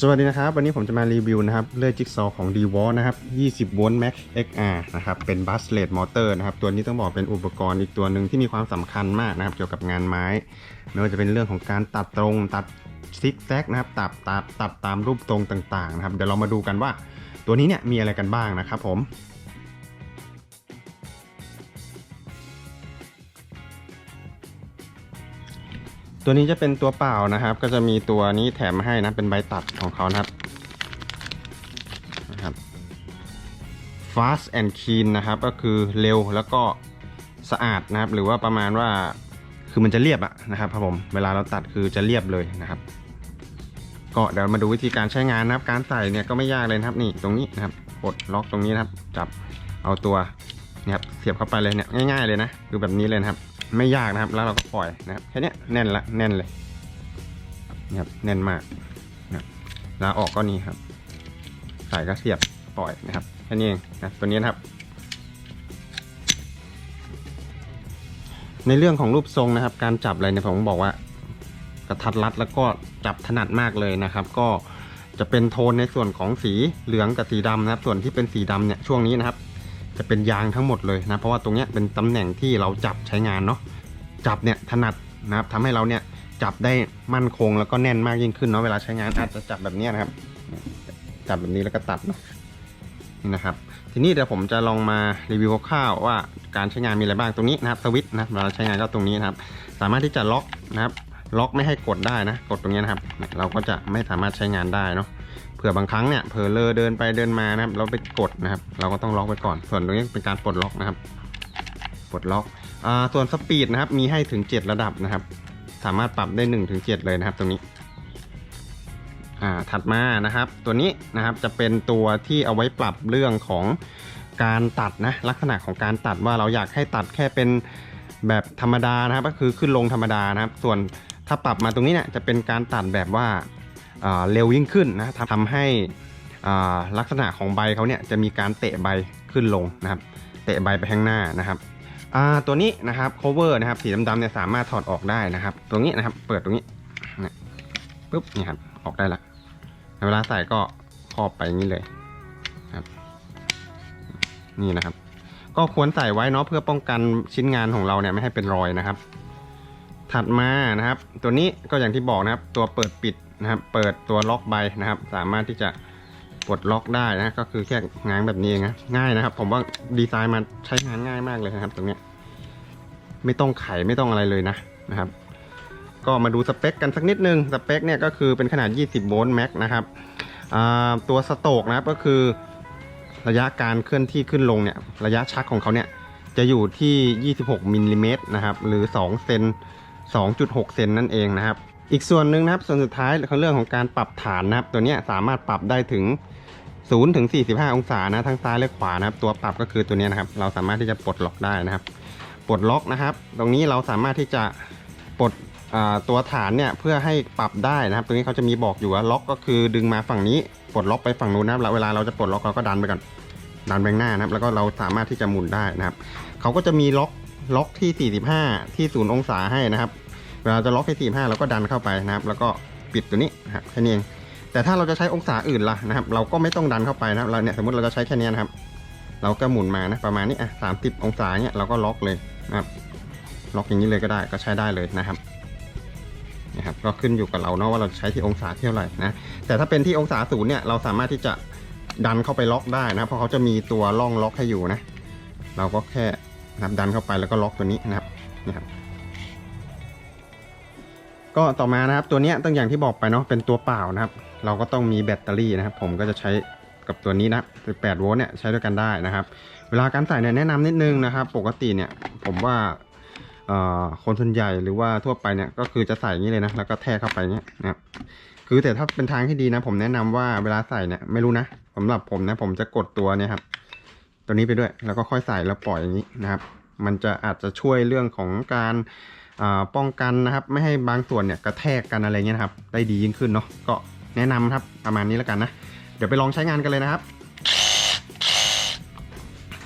สวัสดีนะครับ วันนี้ผมจะมารีวิวนะครับเลื่อยจิ๊กซอของ d w a l นะครับ 20 โวลต์ Max XR นะครับ เป็นบัสเลดมอเตอร์นะครับ ตัวนี้ต้องบอกเป็นอุปกรณ์อีกตัวหนึ่งที่มีความสำคัญมากนะครับ เกี่ยวกับงานไม้ ไม่ว่าจะเป็นเรื่องของการตัดตรง ตัดซิกแซกนะครับ ตัดตัดตัดตามรูปตรงต่างๆนะครับ เดี๋ยวเรามาดูกันว่าตัวนี้เนี่ยมีอะไรกันบ้างนะครับผม ตัวนี้จะเป็นตัวเปล่านะครับ ก็จะมีตัวนี้แถมมาให้นะเป็นใบตัดของเขานะครับนะครับ fast and clean นะครับ ก็คือเร็วแล้วก็สะอาดนะครับ หรือว่าประมาณว่าคือมันจะเรียบอะนะครับครับผมเวลาเราตัดคือจะเรียบเลยนะครับ ก็เดี๋ยวมาดูวิธีการใช้งานนะครับ การใส่เนี่ยก็ไม่ยากเลยนะครับนี่ตรงนี้นะครับกดล็อกตรงนี้นะครับ จับเอาตัวนี่ยครับเสียบเข้าไปเลยเนี่ยง่าย ๆเลยนะคือแบบนี้เลยนะครับ ไม่ยากนะครับ แล้วเราก็ปล่อยนะครับแค่นี้แน่นละแน่นเลยนี่ครับแน่นมากนะแล้วออกก็นี่ครับใส่ก็เสียบปล่อยนะครับแค่นี้เองนะตัวนี้นะครับ ในเรื่องของรูปทรงนะครับ การจับอะไรเนี่ยผมบอกว่ากระทัดรัดแล้วก็จับถนัดมากเลยนะครับ ก็จะเป็นโทนในส่วนของสีเหลืองกับสีดำนะครับ ส่วนที่เป็นสีดำเนี่ยช่วงนี้นะครับ จะเป็นยางทั้งหมดเลยนะ เพราะว่าตรงเนี้ยเป็นตำแหน่งที่เราจับใช้งานเนาะจับเนี่ยถนัดนะครับทำให้เราเนี่ยจับได้มั่นคงแล้วก็แน่นมากยิ่งขึ้นเนาะเวลาใช้งานอาจจะจับแบบนี้นะครับ จับแบบนี้แล้วก็ตัดเนาะนี่นะครับ ทีนี้เดี๋ยวผมจะลองมารีวิวคร่าวๆว่าการใช้งานมีอะไรบ้างตรงนี้นะครับสวิตช์นะเวลาใช้งานก็ตรงนี้นะครับ สามารถที่จะล็อกนะครับ ล็อกไม่ให้กดได้นะ กดตรงนี้นะครับ เราก็จะไม่สามารถใช้งานได้เนาะ ผื่อบางครั้งเนี่ยเผลอเลอเดินไปเดินมานะครับ เราไปกดนะครับ เราก็ต้องล็อกไปก่อน ส่วนตรงนี้เป็นการปลดล็อกนะครับ ปลดล็อกอ่าส่วนสปีดนะครับ มีให้ถึง 7 ระดับนะครับ สามารถปรับได้1ถึง7เลยนะครับ ตรงนี้อ่าถัดมานะครับ ตัวนี้นะครับจะเป็นตัวที่เอาไว้ปรับเรื่องของการตัดนะลักษณะของการตัดว่าเราอยากให้ตัดแค่เป็นแบบธรรมดานะครับ ก็คือขึ้นลงธรรมดานะครับ ส่วนถ้าปรับมาตรงนี้เนี่ยจะเป็นการตัดแบบว่าอ่า เร็วยิ่งขึ้นนะทำทำให้อ่าลักษณะของใบเขาเนี่ยจะมีการเตะใบขึ้นลงนะครับ เตะใบไปข้างหน้านะครับอ่าตัวนี้นะครับ cover นะครับสีดำๆเนี่ยสามารถถอดออกได้นะครับ ตรงนี้นะครับเปิดตรงนี้นะปุ๊บนี่ครับออกได้ละเวลาใส่ก็ครอบไปอย่างนี้เลยครับนี่นะครับ ก็ควรใส่ไว้เนาะเพื่อป้องกันชิ้นงานของเราเนี่ยไม่ให้เป็นรอยนะครับ ถัดมานะครับ ตัวนี้ก็อย่างที่บอกนะครับ ตัวเปิดปิดนะครับ เปิดตัวล็อกใบนะครับ สามารถที่จะปลดล็อกได้นะก็คือแค่ง้างแบบนี้เองนะง่ายนะครับ ผมว่าดีไซน์มาใช้งานง่ายมากเลยนะครับ ตรงนี้ไม่ต้องไขไม่ต้องอะไรเลยนะนะครับ ก็มาดูสเปคกันสักนิดนึงสเปคเนี่ยก็คือเป็นขนาด 20 โวลต์แม็กนะครับตัวสโตกนะครับก็คือระยะการเคลื่อนที่ขึ้นลงเนี่ยระยะชักของเขาเนี่ยจะอยู่ที่ 26มิลลิเมตรนะครับหรือ2เซน 2.6 เซนนั่นเองนะครับ อีกส่วนหนึ่งนะครับ ส่วนสุดท้ายคือเรื่องของการปรับฐานนะครับ ตัวนี้สามารถปรับได้ถึง0ถึง45 องศานะทั้งซ้ายและขวานะครับ ตัวปรับก็คือตัวนี้นะครับ เราสามารถที่จะปลดล็อกได้นะครับ ปลดล็อกนะครับ ตรงนี้เราสามารถที่จะปลดตัวฐานเนี่ยเพื่อให้ปรับได้นะครับ ตรงนี้เขาจะมีบอกอยู่ว่าล็อกก็คือดึงมาฝั่งนี้ปลดล็อกไปฝั่งนู้นนะครับแล้วเวลาเราจะปลดล็อกเราก็ดันไปก่อนดันไปหน้านะครับ แล้วก็เราสามารถที่จะหมุนได้นะครับเขาก็จะมีล็อก ล็อกที่ 45 ที่0องศาให้นะครับเวลาจะล็อกที่45เราก็ดันเข้าไปนะครับ แล้วก็ปิดตัวนี้นะครับแค่นี้เองแต่ถ้าเราจะใช้องศาอื่นล่ะนะครับ เราก็ไม่ต้องดันเข้าไปนะครับเราเนี่ยสมมติเราจะใช้แค่นี้นะครับ เราก็หมุนมานะประมาณนี้อะสามสิบองศาเนี่ยเราก็ล็อกเลยนะครับ ล็อกอย่างนี้เลยก็ได้ก็ใช้ได้เลยนะครับนะครับก็ขึ้นอยู่กับเราเนาะว่าเราจะใช้ที่องศาเท่าไหร่นะแต่ถ้าเป็นที่องศาศูนย์เนี่ยเราสามารถที่จะดันเข้าไปล็อกได้นะเพราะเขาจะมีตัวร่องล็อกให้อยู่นะ เราก็แค่ นะครับดันเข้าไปแล้วก็ล็อกตัวนี้นะครับนี่ครับก็ต่อมานะครับตัวนี้ยต้องอย่างที่บอกไปเนาะเป็นตัวเปล่านะครับ เราก็ต้องมีแบตเตอรี่นะครับ ผมก็จะใช้กับตัวนี้นะ18โวลต์เนี่ยใช้ด้วยกันได้นะครับ เวลาการใส่เนี่ยแนะนำนิดนึงนะครับ ปกติเนี่ยผมว่าคนส่วนใหญ่หรือว่าทั่วไปเนี่ยก็คือจะใส่อย่างนี้เลยนะแล้วก็แทกเข้าไปเนี้ยนะครับคือแต่ถ้าเป็นทางที่ดีนะ ผมแนะนำว่าเวลาใส่เนี่ยไม่รู้นะสำหรับผมนะผมจะกดตัวเนี่ยครับ ตัวนี้ไปด้วย แล้วก็ค่อยใส่แล้วปล่อยอย่างนี้นะครับ มันจะอาจจะช่วยเรื่องของการป้องกันนะครับ ไม่ให้บางส่วนเนี่ยกระแทกกันอะไรเงี้ยนะครับ ได้ดียิ่งขึ้นเนาะก็แนะนำครับประมาณนี้แล้วกันนะ เดี๋ยวไปลองใช้งานกันเลยนะครับ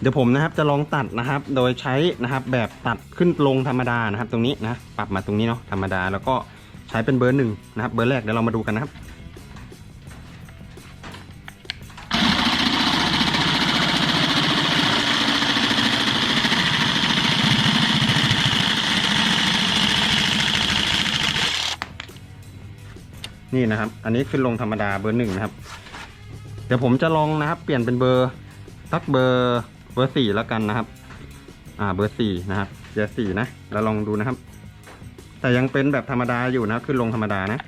เดี๋ยวผมนะครับจะลองตัดนะครับ โดยใช้นะครับแบบตัดขึ้นลงธรรมดานะครับ ตรงนี้นะปรับมาตรงนี้เนาะธรรมดาแล้วก็ใช้เป็นเบอร์หนึ่งนะครับ เบอร์แรกเดี๋ยวเรามาดูกันนะครับ นี่นะครับ อันนี้ขึ้นลงธรรมดาเบอร์หนึ่งนะครับ เดี๋ยวผมจะลองนะครับ เปลี่ยนเป็นเบอร์สักเบอร์เบอร์สี่แล้วกันนะครับ อ่าเบอร์สี่นะครับเบอร์สี่นะแล้วลองดูนะครับ แต่ยังเป็นแบบธรรมดาอยู่นะขึ้นลงธรรมดานะ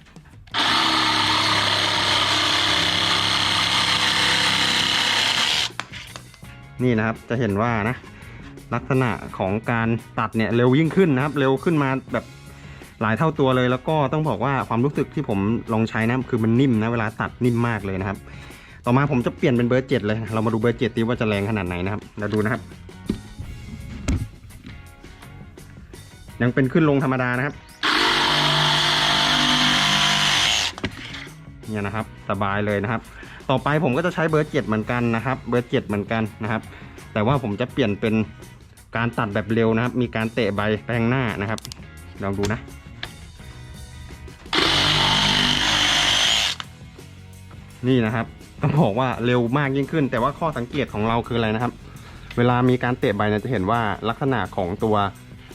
นี่นะครับจะเห็นว่านะ ลักษณะของการตัดเนี่ยเร็วยิ่งขึ้นนะครับ เร็วขึ้นมาแบบ หลายเท่าตัวเลยแล้วก็ต้องบอกว่าความรู้สึกที่ผมลองใช้นะคือมันนิ่มนะเวลาตัดนิ่มมากเลยนะครับ ต่อมาผมจะเปลี่ยนเป็นเบอร์เจ็ดเลย เรามาดูเบอร์เจ็ดดีว่าจะแรงขนาดไหนนะครับเราดูนะครับ ยังเป็นขึ้นลงธรรมดานะครับเนี่ยนะครับสบายเลยนะครับ ต่อไปผมก็จะใช้เบอร์เจ็ดเหมือนกันนะครับ เบอร์เจ็ดเหมือนกันนะครับ แต่ว่าผมจะเปลี่ยนเป็นการตัดแบบเร็วนะครับ มีการเตะใบแปลงหน้านะครับ ลองดูนะ นี่นะครับต้องบอกว่าเร็วมากยิ่งขึ้น แต่ว่าข้อสังเกตของเราคืออะไรนะครับ เวลามีการเตะใบเนี่ยจะเห็นว่าลักษณะของตัว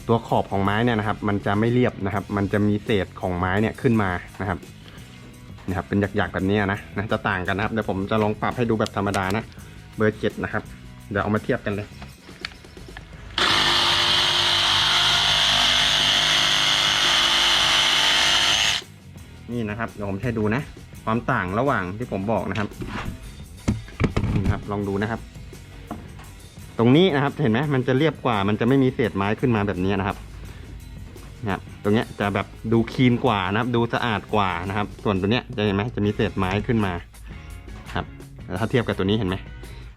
ตัวขอบของไม้เนี่ยนะครับ มันจะไม่เรียบนะครับ มันจะมีเศษของไม้เนี่ยขึ้นมานะครับนะครับเป็นหยักๆแบบนี้นะนะจะต่างกันนะครับเดี๋ยวผมจะลองปรับให้ดูแบบธรรมดานะเบอร์เจ็ดนะครับ เดี๋ยวเอามาเทียบกันเลยนี่นะครับเดี๋ยวผมให้ดูนะ ความต่างระหว่างที่ผมบอกนะครับนี่นะครับ ลองดูนะครับ ตรงนี้นะครับ เห็นไหมมันจะเรียบกว่า มันจะไม่มีเศษไม้ขึ้นมาแบบนี้นะครับนะครับ ตรงเนี้ยจะแบบดูคลีนกว่านะครับ ดูสะอาดกว่านะครับ ส่วนตัวเนี้ยจะเห็นไหมจะมีเศษไม้ขึ้นมาครับแต่ถ้าเทียบกับตัวนี้เห็นไหม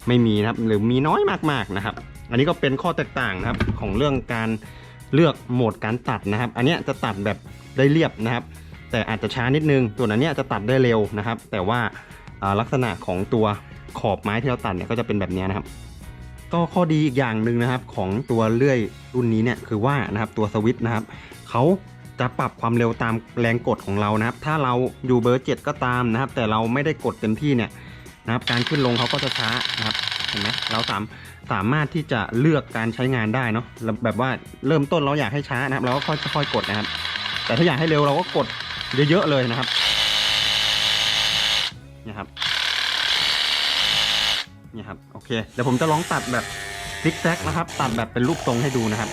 ไม่มีนะครับ หรือมีน้อยมากๆนะครับ อันนี้ก็เป็นข้อแตกต่างนะครับ ของเรื่องการเลือกโหมดการตัดนะครับ อันนี้จะตัดแบบได้เรียบนะครับ แต่อาจจะช้านิดนึงส่วนอันเนี้ยจะตัดได้เร็วนะครับ แต่ว่าลักษณะของตัวขอบไม้ที่เราตัดเนี่ยก็จะเป็นแบบนี้นะครับ ก็ข้อดีอีกอย่างหนึ่งนะครับของตัวเลื่อยรุ่นนี้เนี่ยคือว่านะครับตัวสวิตช์นะครับเขาจะปรับความเร็วตามแรงกดของเรานะครับ ถ้าเราอยู่เบอร์เจ็ดก็ตามนะครับ แต่เราไม่ได้กดเต็มที่เนี่ยนะครับ การขึ้นลงเขาก็จะช้านะครับเห็นไหมเราสามสามารถที่จะเลือกการใช้งานได้เนาะแบบว่าเริ่มต้นเราอยากให้ช้านะครับ เราก็ค่อยค่อยๆกดนะครับ แต่ถ้าอยากให้เร็วเราก็กด เยอะๆเลยนะครับเนี่ยครับเนี่ยครับโอเคเดี๋ยวผมจะลองตัดแบบซิกแซกนะครับ ตัดแบบเป็นรูปทรงให้ดูนะครับ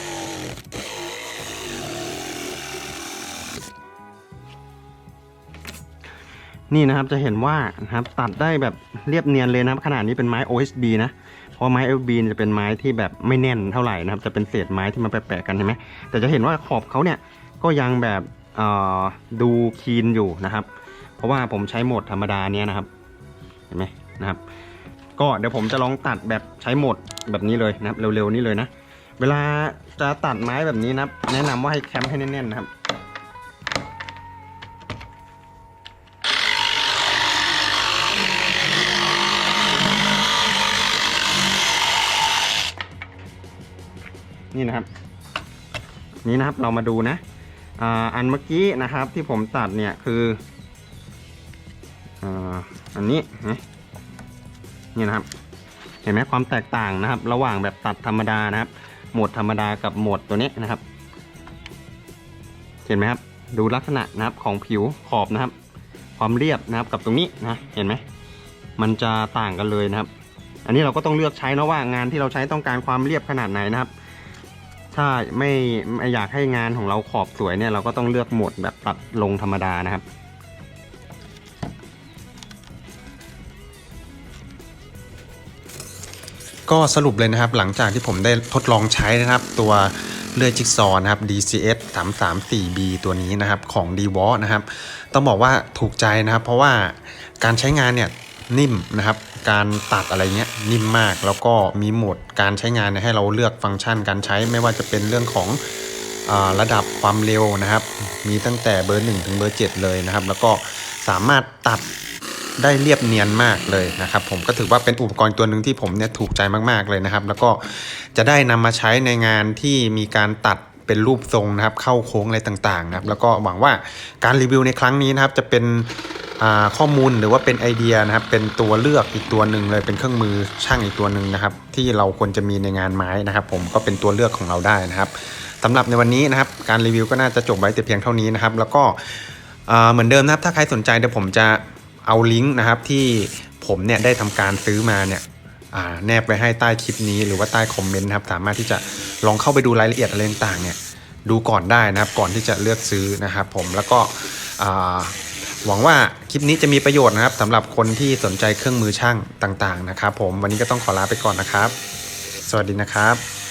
นี่นะครับจะเห็นว่านะครับตัดได้แบบเรียบเนียนเลยนะครับ ขนาดนี้เป็นไม้ OSB นะเพราะไม้ OSB จะเป็นไม้ที่แบบไม่แน่นเท่าไหร่นะครับ จะเป็นเศษไม้ที่มันแปะๆกันเห็นไหมแต่จะเห็นว่าขอบเขาเนี่ยก็ยังแบบ ดูคีนอยู่นะครับ เพราะว่าผมใช้โหมดธรรมดาเนี้ยนะครับ เห็นไหมนะครับ ก็เดี๋ยวผมจะลองตัดแบบใช้โหมดแบบนี้เลยนะครับ เร็วๆนี้เลยนะ เวลาจะตัดไม้แบบนี้นะครับ แนะนำว่าให้แคมให้แน่นๆนะครับนี่นะครับ นี่นะครับเรามาดูนะ อันเมื่อกี้นะครับที่ผมตัดเนี่ยคืออันนี้นะนี่นะครับ เห็นไหมความแตกต่างนะครับ ระหว่างแบบตัดธรรมดานะครับ โหมดธรรมดากับโหมดตัวนี้นะครับ เห็นไหมครับ ดูลักษณะนะครับของผิวขอบนะครับ ความเรียบนะครับกับตรงนี้นะเห็นไหมมันจะต่างกันเลยนะครับ อันนี้เราก็ต้องเลือกใช้นะว่างานที่เราใช้ต้องการความเรียบขนาดไหนนะครับ ถ้าไม่ไม่อยากให้งานของเราขอบสวยเนี่ยเราก็ต้องเลือกโหมดแบบตัดลงธรรมดานะครับ ก็สรุปเลยนะครับหลังจากที่ผมได้ทดลองใช้นะครับ ตัวเลื่อยจิ๊กซอว์นะครับ DCS 334B ตัวนี้นะครับของ d w a นะครับ ต้องบอกว่าถูกใจนะครับ เพราะว่าการใช้งานเนี่ยนิ่มนะครับ การตัดอะไรเงี้ยนิ่มมากแล้วก็มีโหมดการใช้งานให้เราเลือกฟังก์ชันการใช้ไม่ว่าจะเป็นเรื่องของอระดับความเร็วนะครับ มีตั้งแต่เบอร์ 1 ถึงเบอร์ 7 เลยนะครับ แล้วก็สามารถตัดได้เรียบเนียนมากเลยนะครับ ผมก็ถือว่าเป็นอุปกรณ์ตัวหนึ่งที่ผมเนี่ยถูกใจมากๆเลยนะครับ แล้วก็จะได้นำมาใช้ในงานที่มีการตัดเป็นรูปทรงนะครับ เข้าโค้งอะไรต่างๆนะครับ แล้วก็หวังว่าการรีวิวในครั้งนี้นะครับจะเป็น ข้อมูลหรือว่าเป็นไอเดียนะครับ เป็นตัวเลือกอีกตัวหนึ่งเลยเป็นเครื่องมือช่างอีกตัวหนึ่งนะครับ ที่เราควรจะมีในงานไม้นะครับ ผมก็เป็นตัวเลือกของเราได้นะครับสำหรับในวันนี้นะครับ การรีวิวก็น่าจะจบไว้แต่เพียงเท่านี้นะครับ แล้วก็เหมือนเดิมนะครับ ถ้าใครสนใจเดี๋ยวผมจะเอาลิงก์นะครับที่ผมเนี่ยได้ทำการซื้อมาเนี่ยแนบไว้ให้ใต้คลิปนี้หรือว่าใต้คอมเมนต์นะครับ สามารถที่จะลองเข้าไปดูรายละเอียดอะไรต่างเนี่ยดูก่อนได้นะครับ ก่อนที่จะเลือกซื้อนะครับ ผมแล้วก็ หวังว่าคลิปนี้จะมีประโยชน์นะครับสำหรับคนที่สนใจเครื่องมือช่างต่างๆนะครับ ผมวันนี้ก็ต้องขอลาไปก่อนนะครับ สวัสดีนะครับ